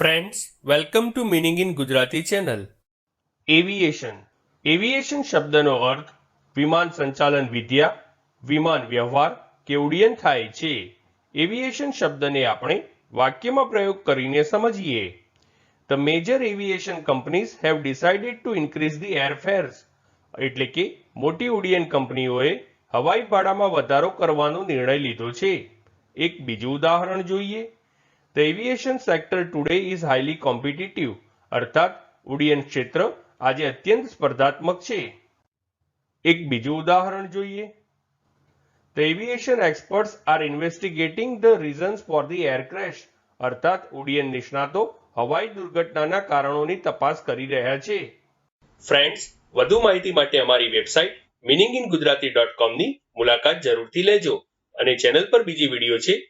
Friends welcome to meaning in Gujarati channel aviation aviation શબ્દનો અર્થ વિમાન સંચાલન વિદ્યા, વિમાન વ્યવહાર કે ઉડ્ડયન થાય છે. એવિએશન શબ્દને આપણે વાક્યમાં પ્રયોગ કરીને સમજીએ. The major aviation companies have decided to increase the airfares એટલે કે મોટી ઉડ્ડયન કંપનીઓએ હવાઈ ભાડામાં વધારો કરવાનો નિર્ણય લીધો છે. એક બીજું ઉદાહરણ જોઈએ. The aviation sector today is highly competitive અર્થાત, ઉડ્ડયન ક્ષેત્ર આજે અત્યંત સ્પર્ધાત્મક છે. એક બીજું ઉદાહરણ જોઈએ. The aviation experts are investigating the reasons for the air crash અર્થાત, ઉડ્ડયન નિષ્ણાતો હવાઈ દુર્ઘટનાના કારણોની તપાસ કરી રહ્યા છે. ફ્રેન્ડ્સ વધુ માહિતી માટે અમારી website meaning in Gujarati dot કોમની મુલાકાત જરૂરથી લેજો અને ચેનલ પર બીજી વીડિયો છે